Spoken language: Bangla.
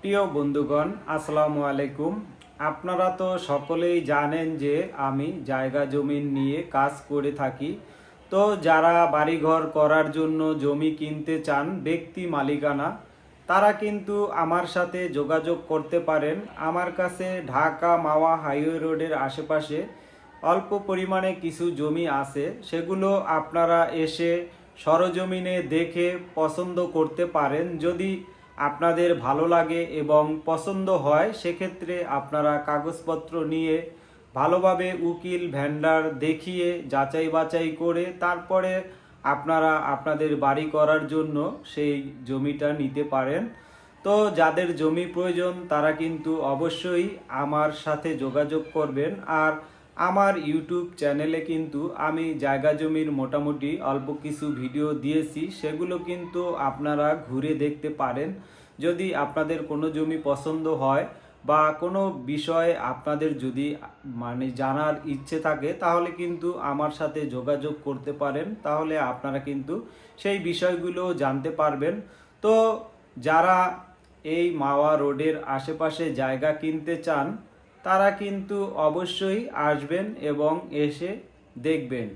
প্রিয় বন্ধুগণ, আসসালামু আলাইকুম। আপনারা তো সকলেই জানেন যে আমি জায়গা জমি নিয়ে কাজ করে থাকি। তো যারা বাড়িঘর করার জন্য জমি কিনতে চান, ব্যক্তি মালিকানা, তারা কিন্তু আমার সাথে যোগাযোগ করতে পারেন। আমার কাছে ঢাকা মাওয়া হাইওয়ে রোডের আশেপাশে অল্প পরিমাণে কিছু জমি আছে। সেগুলো আপনারা এসে সরজমিনে দেখে পছন্দ করতে পারেন। যদি আপনাদের ভালো লাগে এবং পছন্দ হয়, সেক্ষেত্রে আপনারা কাগজপত্র নিয়ে ভালোভাবে উকিল ভ্যান্ডার দেখিয়ে, যাচাই বাছাই করে তারপরে আপনারা আপনাদের বাড়ি করার জন্য সেই জমিটা নিতে পারেন। তো যাদের জমি প্রয়োজন, তারা কিন্তু অবশ্যই আমার সাথে যোগাযোগ করবেন। আর আমার ইউটিউব চ্যানেলে কিন্তু আমি জায়গা জমির মোটামুটি অল্প কিছু ভিডিও দিয়েছি। সেগুলো কিন্তু আপনারা ঘুরে দেখতে পারেন। যদি আপনাদের কোনো জমি পছন্দ হয় বা কোনো বিষয়ে আপনাদের যদি মানে জানার ইচ্ছে থাকে, তাহলে কিন্তু আমার সাথে যোগাযোগ করতে পারেন। তাহলে আপনারা কিন্তু সেই বিষয়গুলো জানতে পারবেন। তো যারা এই মাওয়া রোডের আশেপাশে জায়গা কিনতে চান তারা কিন্তু অবশ্যই আসবেন এবং এসে দেখবেন।